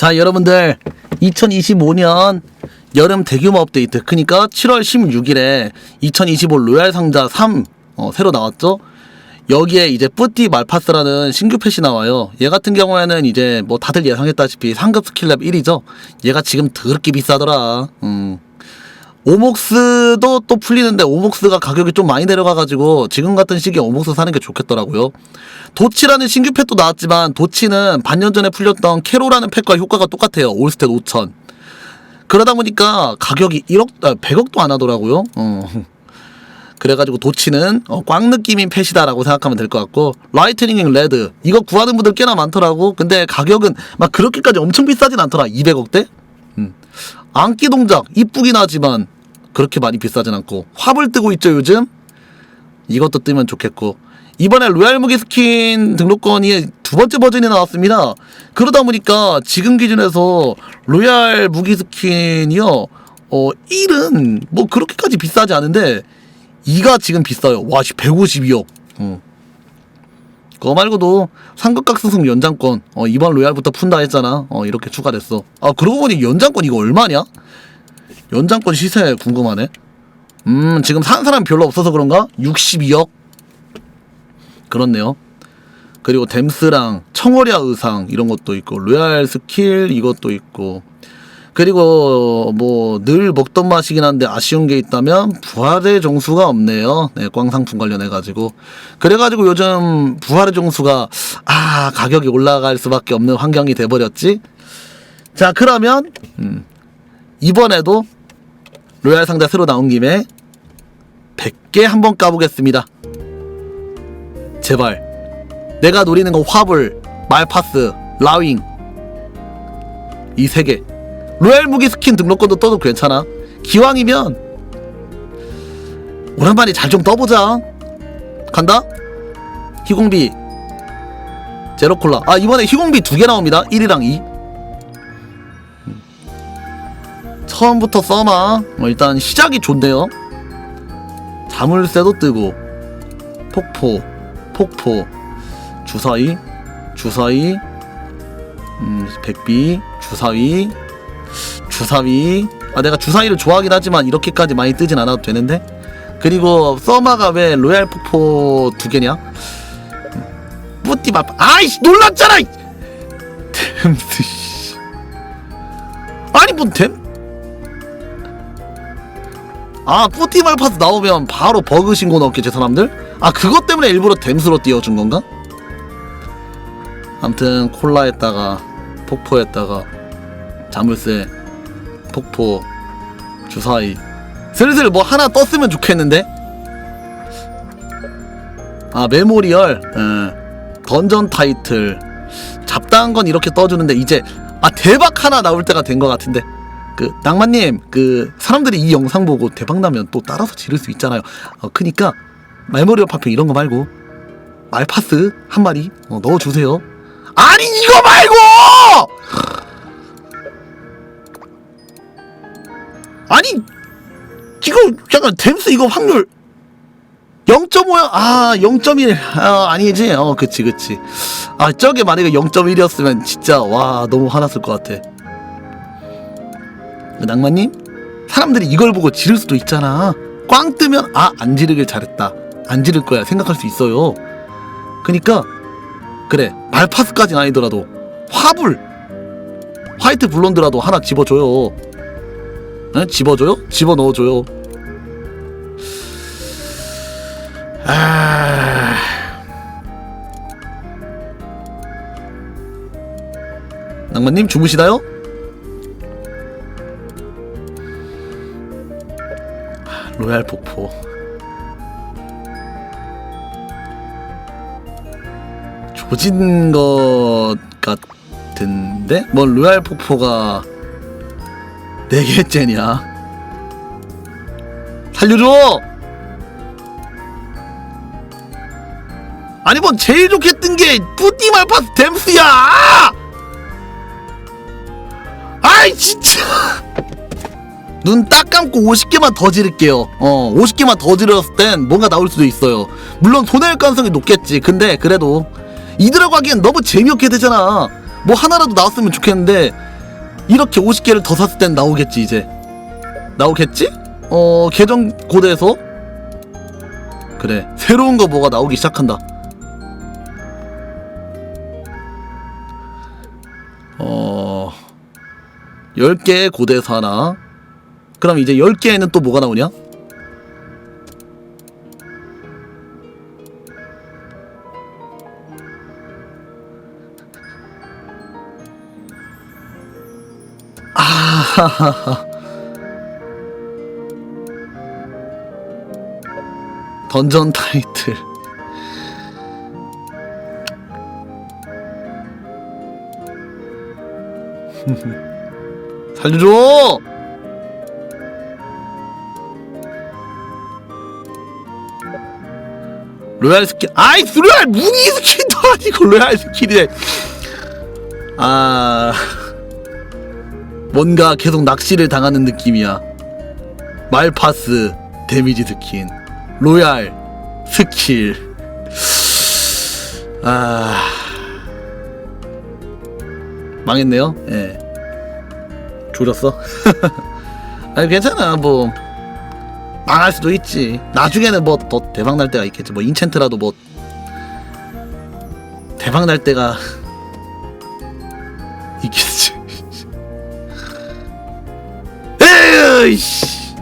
자, 여러분들 2025년 여름 대규모 업데이트. 그러니까 7월 16일에 2025 로얄 상자 3 어, 새로 나왔죠. 여기에 이제 뿌띠 말파스라는 신규 펫이 나와요. 얘 같은 경우에는 이제 뭐 다들 예상했다시피 상급 스킬랩 1이죠. 얘가 지금 더럽게 비싸더라. 음. 오목스도 또 풀리는데 오목스가 가격이 좀 많이 내려가가지고 지금 같은 시기에 오목스 사는 게 좋겠더라고요. 도치라는 신규 펫도 나왔지만 도치는 반년 전에 풀렸던 캐로라는 펫과 효과가 똑같아요. 올스탯 5천. 그러다 보니까 가격이 1억, 아, 100억도 안 하더라고요. 어. 그래가지고 도치는 어, 꽝 느낌인 펫이다라고 생각하면 될 것 같고 라이트닝 레드 이거 구하는 분들 꽤나 많더라고. 근데 가격은 막 그렇게까지 엄청 비싸진 않더라. 200억대? 음. 안기 동작 이쁘긴 하지만 그렇게 많이 비싸진 않고 화불 뜨고 있죠 요즘 이것도 뜨면 좋겠고 이번에 로얄 무기 스킨 등록권이 두 번째 버전이 나왔습니다 그러다 보니까 지금 기준에서 로얄 무기 스킨이요 어 1은 뭐 그렇게까지 비싸지 않은데 2가 지금 비싸요 와 152억 어. 그거 말고도 상급각 수승 연장권 어, 이번 로얄부터 푼다 했잖아. 어, 이렇게 추가됐어. 아 그러고 보니 연장권 이거 얼마냐? 연장권 시세 궁금하네. 음 지금 산 사람 별로 없어서 그런가? 62억? 그렇네요. 그리고 댐스랑 청어리아 의상 이런 것도 있고 로얄 스킬 이것도 있고 그리고 뭐 늘 먹던 맛이긴 한데 아쉬운 게 있다면 부활의 종수가 없네요. 네, 꽝 상품 관련해 가지고 그래 가지고 요즘 부활의 종수가 아 가격이 올라갈 수밖에 없는 환경이 돼 버렸지. 자 그러면 음, 이번에도 로얄 상자 새로 나온 김에 100개 한번 까보겠습니다. 제발 내가 노리는 건 화불, 말파스, 라윙 이 세 개. 로얄 무기 스킨 등록권도 떠도 괜찮아. 기왕이면 오랜만에 잘 좀 떠보자. 간다. 희공비 제로콜라. 아 이번에 희공비 두 개 나옵니다. 1이랑 2. 음. 처음부터 써마. 어, 일단 시작이 좋네요. 자물쇠도 뜨고 폭포, 폭포, 주사위, 주사위, 음, 백비, 주사위, 주사위. 아 내가 주사위를 좋아하긴 하지만 이렇게까지 많이 뜨진 않아도 되는데. 그리고 써마가 왜 로얄 폭포 두 개냐? 뿌띠 맛. 아이씨 놀랐잖아. 씨. 아니 뭔 템? 아 뿌띠 말파스 나오면 바로 버그 신고 넣었겠지 사람들? 아 그것 때문에 일부러 댐스로 띄워준 건가? 암튼 콜라에다가 폭포에다가 자물쇠 폭포 주사위. 슬슬 뭐 하나 떴으면 좋겠는데? 아 메모리얼. 예. 던전 타이틀. 잡다한 건 이렇게 떠주는데 이제 아 대박 하나 나올 때가 된 것 같은데. 그 낭만님 그 사람들이 이 영상 보고 대박 나면 또 따라서 지를 수 있잖아요. 어 크니까 메모리얼 파편 이런 거 말고 말파스 한 마리 어, 넣어주세요. 아니 이거 말고 아니 이거 잠깐 댐스 이거 확률 0.5야? 아 0.1 아, 아니지. 어 그치 그치. 아 저게 만약에 0.1이었으면 진짜 와 너무 화났을 것 같아. 낭만님? 사람들이 이걸 보고 지를 수도 있잖아. 꽝 뜨면 아 안 지르길 잘했다. 안 지를 거야. 생각할 수 있어요. 그니까 그래. 말파스까진 아니더라도 화불. 화이트 블론드라도 하나 집어줘요 에? 집어줘요? 집어넣어줘요 아... 낭만님 주무시나요? 아, 로얄 폭포 조진 것 같은데? 뭐 로얄 폭포가 네 개째냐? 살려줘! 아니 뭐 제일 좋게 뜬 게 뿌띠 말파스 댐스야! 아이 진짜! 눈 딱 감고 50개만 더 지를게요. 어, 50개만 더 지르었을 땐 뭔가 나올 수도 있어요. 물론 손해일 가능성이 높겠지. 근데 그래도 이들하고 하기엔 너무 재미없게 되잖아. 뭐 하나라도 나왔으면 좋겠는데 이렇게 50개를 더 샀을 땐 나오겠지 이제. 나오겠지? 어 계정 고대에서? 그래. 새로운 거 뭐가 나오기 시작한다. 어 10개 고대에서 하나? 그럼 이제 10개에는 또 뭐가 나오냐? 하하하 던전 타이틀. 살려줘! 로얄 스킨 아이 로얄 무기 스킨도 아니고 로얄 스킨이네 아 뭔가 계속 낚시를 당하는 느낌이야. 말파스 데미지 스킨 로얄 스킬. 아. 망했네요? 예. 조졌어? 아니 괜찮아. 뭐 망할 수도 있지. 나중에는 뭐 더 대박 날 때가 있겠지. 뭐 인챈트라도 뭐 대박 날 때가 있겠지 에이 씨